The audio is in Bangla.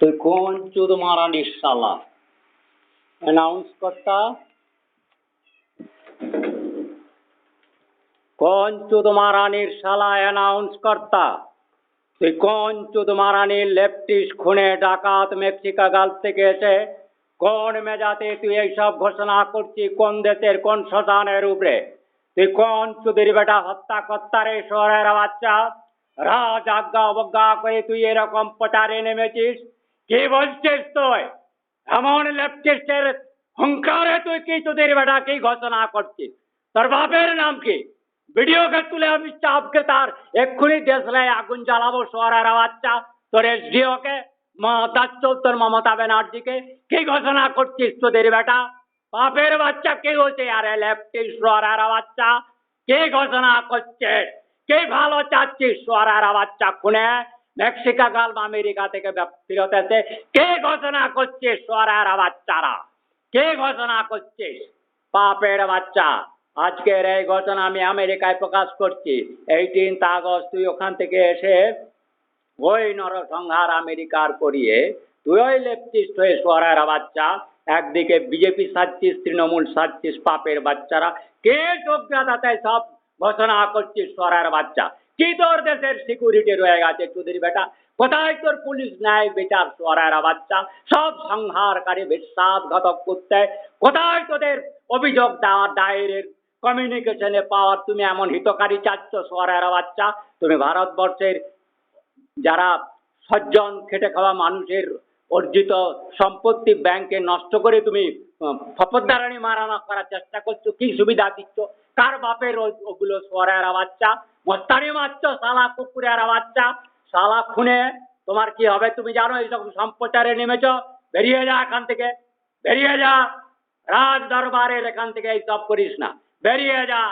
তুই কোন চুদ মারানি শালা অ্যানাউন্স কর্তা। কোন চুদ মারানির শালা অ্যানাউন্স কর্তা? তুই কোন চুদ মারানির লেফটিস খুনে ডাকাত মেক্সিকা গাল থেকে এসে কোন মেজাতে তুই এইসব ঘোষণা করছিস কোন দেশের কোন শ্মশানের উপরে? তুই কোন চুদির বেটা হত্যা কর্তারে শহরের বাচ্চা? রাজ আজ্ঞা অবজ্ঞা করে তুই এরকম প্রচারে নেমেছিস? কি বলছিস তুই? এমন লেফটিস্টের হুঙ্কারে তুই কি তোদের বেটা কি ঘোষণা করছিস? তোর বাপের নাম কি? ভিডিওকে তুলে আমি চাপকে তার এক্ষুনি দেশলে আগুন জ্বালাবো শহরের বাচ্চা তোর এসডিও কে মমতা তোর মমতা ব্যানার্জিকে কি ঘোষণা করছিস তোদের বেটা? বাপের বাচ্চা কে হচ্ছে আরে লেফটিস্ট শহরের বাচ্চা কে ঘোষণা করছে? কে ভালো চাচ্ছিস শহরের বাচ্চা খুনে? মেক্সিকা গাল বা আমেরিকা থেকে ফিরত এসে কে ঘোষণা করছে শহরের বাচ্চারা? কে ঘোষণা করছিস পাপের বাচ্চা। আজকের এই ঘটনা আমি আমেরিকায় প্রকাশ করছি। এইটিন্থ আগস্ট তুই ওখান থেকে এসে ওই নরসংহার আমেরিকার করিয়ে তুই ওই লেফটিস্ট হয়ে সোয়ারের বাচ্চা, একদিকে বিজেপি সাজছিস, তৃণমূল সাজছিস, পাপের বাচ্চারা। কে যোগ্যতাতে সব ঘোষণা করছিস সোয়ারের বাচ্চা? কি তোর দেশের সিকিউরিটি রয়ে গেছে চুদির বেটা? কোথায় তোর পুলিশ ন্যায় বিচার সোয়ারের বাচ্চা সব সংহারকারী বিশ্বাসঘাতক করতে কোথায় তোদের অভিযোগ দেওয়ার দায়ের কমিউনিকেশনে পাওয়ার তুমি এমন হিতকারী চাচ্ছ সোয়ারের বাচ্চা তুমি ভারতবর্ষের যারা সজ্জন খেটে খাওয়া মানুষের অর্জিত সম্পত্তি ব্যাংকে নষ্ট করে তুমি ফপদ্দারানি মারানো করার চেষ্টা করছ, কি সুবিধা দিচ্ছ? কার বাপের ওগুলো সরের বাচ্চা? মস্তানি মারছ শালা কুকুরের বাচ্চা? শালা খুনে, তোমার কি হবে তুমি জানো? এইসব সম্প্রচারে নেমেছ, বেরিয়ে যা এখান থেকে, বেরিয়ে যা। রাজ দরবারের এখান থেকে এইসব করিস না। বেরিয়ে যা।